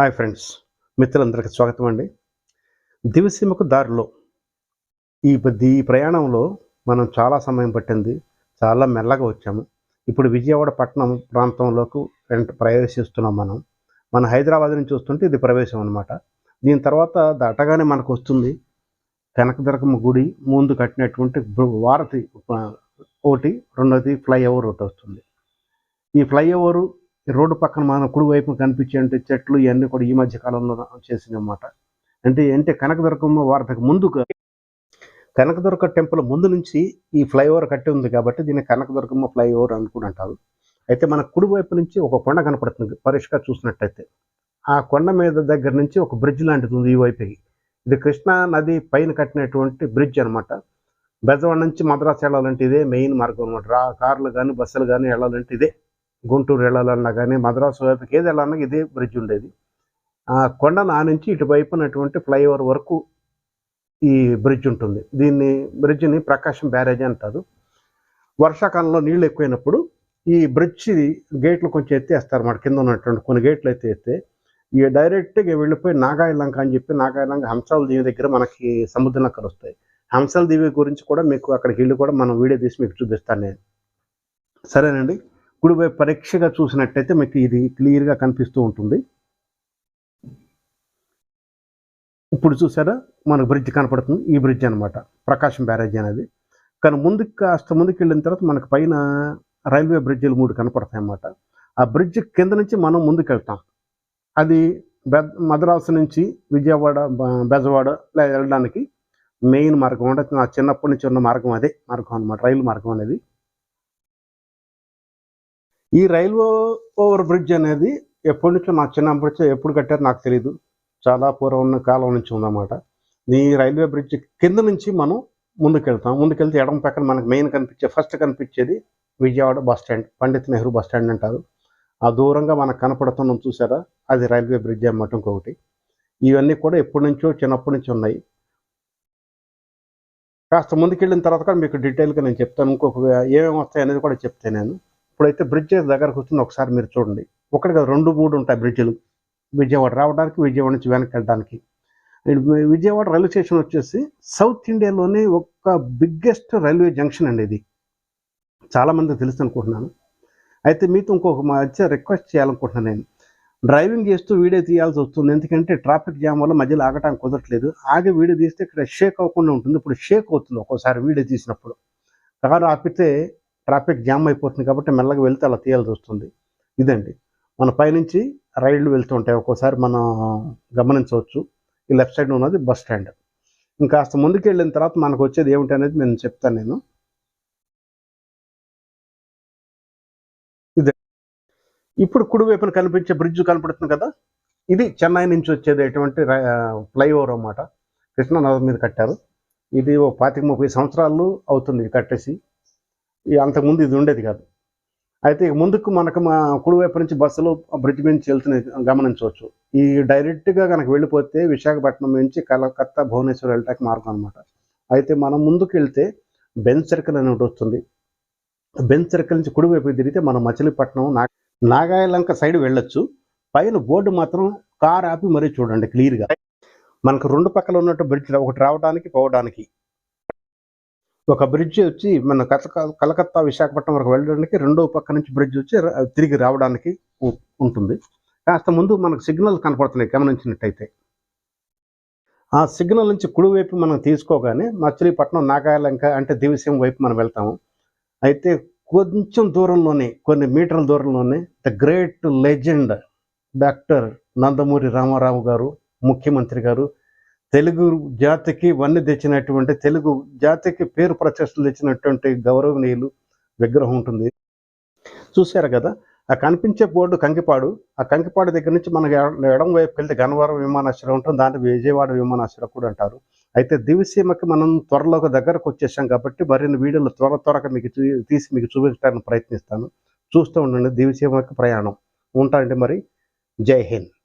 Hi friends మిత్రులందరికీ స్వాగతం అండి. దివసీమకు దారిలో ఈ ఈ ప్రయాణంలో మనం చాలా సమయం పట్టింది. చాలా మెల్లగా వచ్చాము. ఇప్పుడు విజయవాడ పట్టణం ప్రాంతంలోకి ప్రవేశిస్తున్నాం మనం. మన హైదరాబాద్ నుంచి చూస్తుంటే ఇది ప్రవేశం అనమాట దీని తర్వాత దాటగానే మనకు వస్తుంది కనకదుర్గమ్మ గుడి. ముందు కట్టినటువంటి వారతి ఒకటి రెండోది ఫ్లైఓవర్ ఒకటి వస్తుంది. ఈ ఫ్లైఓవరు రోడ్డు పక్కన మన కుడి వైపు కనిపించే చెట్లు ఇవన్నీ కూడా ఈ మధ్య కాలంలో చేసినమాట అంటే అంటే కనకదుర్గమ్మ వారధికి ముందుగా కనకదుర్గ టెంపుల్ ముందు నుంచి ఈ ఫ్లైఓవర్ కట్టి ఉంది కాబట్టి దీన్ని కనకదుర్గమ్మ ఫ్లైఓవర్ అనుకుని అంటారు. అయితే మన కుడి వైపు నుంచి ఒక కొండ కనపడుతుంది పరీక్షగా చూసినట్టయితే. ఆ కొండ మీద దగ్గర నుంచి ఒక బ్రిడ్జ్ లాంటిది ఉంది ఈ వైపుకి. ఇది కృష్ణా నది పైన కట్టినటువంటి బ్రిడ్జ్ అన్నమాట. బెజవాడ నుంచి మద్రాసు వెళ్ళాలంటే ఇదే మెయిన్ మార్గం అనమాట రా కార్లు కానీ బస్సులు కానీ వెళ్ళాలంటే ఇదే. గుంటూరు వెళ్ళాలన్నా కానీ మద్రాసు వైపుకి ఏది వెళ్ళాలన్నా ఇదే బ్రిడ్జ్ ఉండేది. ఆ కొండ నా నుంచి ఇటువైపునటువంటి ఫ్లైఓవర్ వరకు ఈ బ్రిడ్జ్ ఉంటుంది. దీన్ని బ్రిడ్జిని ప్రకాశం బ్యారేజ్ అంటారు. వర్షాకాలంలో నీళ్ళు ఎక్కువైనప్పుడు ఈ బ్రిడ్జ్ గేట్లు కొంచెం ఎత్తేస్తారు మన కింద ఉన్నటువంటి కొన్ని గేట్లు అయితే ఎత్తే ఇక డైరెక్ట్గా వెళ్ళిపోయి నాగాయలంక అని చెప్పి నాగాయలంక హంసాల దీవి దగ్గర మనకి సముద్రం కలుస్తాయి వస్తాయి. హంసాల దీవి గురించి కూడా మీకు అక్కడికి వెళ్ళి కూడా మనం వీడియో తీసి మీకు చూపిస్తాను నేను. సరేనండి? కుడివైపు పరీక్షగా చూసినట్టయితే మీకు ఇది క్లియర్గా కనిపిస్తూ ఉంటుంది. ఇప్పుడు చూసారా? మనకు బ్రిడ్జ్ కనపడుతుంది. ఈ బ్రిడ్జ్ అనమాట ప్రకాశం బ్యారేజ్ అనేది. కానీ ముందుకు కాస్త ముందుకు వెళ్ళిన తర్వాత మనకు పైన రైల్వే బ్రిడ్జిలు మూడు కనపడతాయి అన్నమాట. ఆ బ్రిడ్జ్ కింద నుంచి మనం ముందుకు వెళ్తాం. అది బె మద్రాసు నుంచి విజయవాడ బ- బెజవాడ వెళ్ళడానికి మెయిన్ మార్గం. అంటే నా చిన్నప్పటి నుంచి ఉన్న మార్గం అదే మార్గం అన్నమాట. రైలు మార్గం అనేది. ఈ రైల్వే ఓవర్ బ్రిడ్జ్ అనేది ఎప్పటి నుంచో నాకు చిన్నప్పటి నుంచి ఎప్పుడు కట్టారో నాకు తెలియదు చాలా పూర్వం ఉన్న కాలం నుంచి ఉందన్నమాట. ఈ రైల్వే బ్రిడ్జ్ కింద నుంచి మనం ముందుకెళ్తాం. ముందుకెళ్తే ఎడమ పక్కన మనకు మెయిన్ కనిపించే ఫస్ట్ కనిపించేది Vijayawada bus stand Pandit Nehru bus stand అంటారు. ఆ దూరంగా మనకు కనపడుతున్నాం చూసారా? అది రైల్వే బ్రిడ్జ్ అన్నమాట ఇంకొకటి. ఇవన్నీ కూడా ఎప్పటి నుంచో చిన్నప్పటి నుంచి ఉన్నాయి. కాస్త ముందుకెళ్ళిన తర్వాత కూడా మీకు డీటెయిల్గా నేను చెప్తాను. ఇంకొక ఏమేమి వస్తాయి అనేది కూడా చెప్తాను నేను. ఇప్పుడైతే బ్రిడ్జ్ దగ్గరకు వస్తుంది ఒకసారి మీరు చూడండి. ఒకటి కాదు రెండు మూడు ఉంటాయి బ్రిడ్జిలు. విజయవాడ రావడానికి విజయవాడ నుంచి వెనక్కి వెళ్ళడానికి. విజయవాడ రైల్వే స్టేషన్ వచ్చేసి సౌత్ ఇండియాలోనే ఒక బిగ్గెస్ట్ రైల్వే జంక్షన్ అండి ఇది. చాలామంది తెలుసు అనుకుంటున్నాను. అయితే మీతో ఇంకొక మధ్య రిక్వెస్ట్ చేయాలనుకుంటున్నాను నేను. డ్రైవింగ్ చేస్తూ వీడియో తీయాల్సి వస్తుంది. ఎందుకంటే ట్రాఫిక్ జామ్ వల్ల మధ్యలో ఆగటానికి కుదరట్లేదు. ఆగి వీడియో తీస్తే ఇక్కడ షేక్ అవ్వకుండా ఉంటుంది. ఇప్పుడు షేక్ అవుతుంది ఒక్కోసారి వీడియో తీసినప్పుడు. కారు ఆపితే ట్రాఫిక్ జామ్ అయిపోతుంది కాబట్టి మెల్లగా వెళ్తే అలా తీయాల్సి వస్తుంది. ఇదండి. మన పైనుంచి రైళ్ళు వెళ్తూ ఉంటాయి ఒక్కోసారి మనం గమనించవచ్చు. ఈ లెఫ్ట్ సైడ్ ఉన్నది బస్ స్టాండ్. ఇంకాస్త ముందుకు వెళ్ళిన తర్వాత మనకు వచ్చేది ఏమిటి అనేది నేను చెప్తాను నేను. ఇదే. ఇప్పుడు కుడివైపున కనిపించే బ్రిడ్జ్ కనపడుతుంది కదా? ఇది చెన్నై నుంచి వచ్చేది ఎటువంటి ఫ్లైఓవర్ అన్నమాట. కృష్ణా మీద కట్టారు. ఇది ఓ పాతిక ముప్పై సంవత్సరాలు అవుతుంది కట్టేసి. అంతకుముందు ఇది ఉండేది కాదు. అయితే ఇక ముందుకు మనకు మా కుడివైపు నుంచి బస్సులు బ్రిడ్జ్ మీద నుంచి వెళ్తున్నాయి గమనించవచ్చు. ఈ డైరెక్ట్గా కనుక వెళ్ళిపోతే విశాఖపట్నం నుంచి కలకత్తా భువనేశ్వర్ వెళ్ళటానికి మార్గం అనమాట అయితే మనం ముందుకు వెళ్తే బెన్ సర్కిల్ అని ఒకటి వస్తుంది. బెన్ సర్కిల్ నుంచి కుడివైపు తిరిగితే మనం మచిలీపట్నం నా నాగాయలంక సైడ్ వెళ్ళొచ్చు. పైన బోర్డు మాత్రం కార్ ఆపి మరీ చూడండి క్లియర్గా. మనకు రెండు పక్కల ఉన్నట్టు బ్రిడ్జ్ ఒకటి రావడానికి పోవడానికి. ఒక బ్రిడ్జ్ వచ్చి మన కలక కలకత్తా విశాఖపట్నం వరకు వెళ్ళడానికి రెండో పక్క నుంచి బ్రిడ్జ్ వచ్చి తిరిగి రావడానికి ఉంటుంది. కాస్త ముందు మనకు సిగ్నల్ కనపడుతున్నాయి గమనించినట్టయితే. ఆ సిగ్నల్ నుంచి కుడివైపు మనం తీసుకోగానే మచిలీపట్నం నాగాలంక అంటే దివిసీమ వైపు మనం వెళ్తాము. అయితే కొంచెం దూరంలోనే కొన్ని మీటర్ల దూరంలోనే the great legend doctor Nandamuri Ramarao garu ముఖ్యమంత్రి గారు తెలుగు జాతికి వన్నీ తెచ్చినటువంటి తెలుగు జాతికి పేరు ప్రతిష్టలు తెచ్చినటువంటి గౌరవనీయులు విగ్రహం ఉంటుంది. చూశారు కదా? ఆ కనిపించే బోర్డు కంకిపాడు. ఆ కంకిపాడు దగ్గర నుంచి మనకి ఎడ- ఎడం వైపు వెళ్తే గన్నవరం విమానాశ్రయం ఉంటుంది. దాంట్లో విజయవాడ విమానాశ్రయం కూడా అంటారు. అయితే దివిసీమకి మనం త్వరలోకి దగ్గరకు వచ్చేసాం కాబట్టి మరిన్ని వీడియోలు త్వర త్వరగా మీకు తీసి మీకు చూపించడానికి ప్రయత్నిస్తాను. చూస్తూ ఉండండి దివిసీమకి ప్రయాణం. ఉంటానండి మరి. జై హింద్.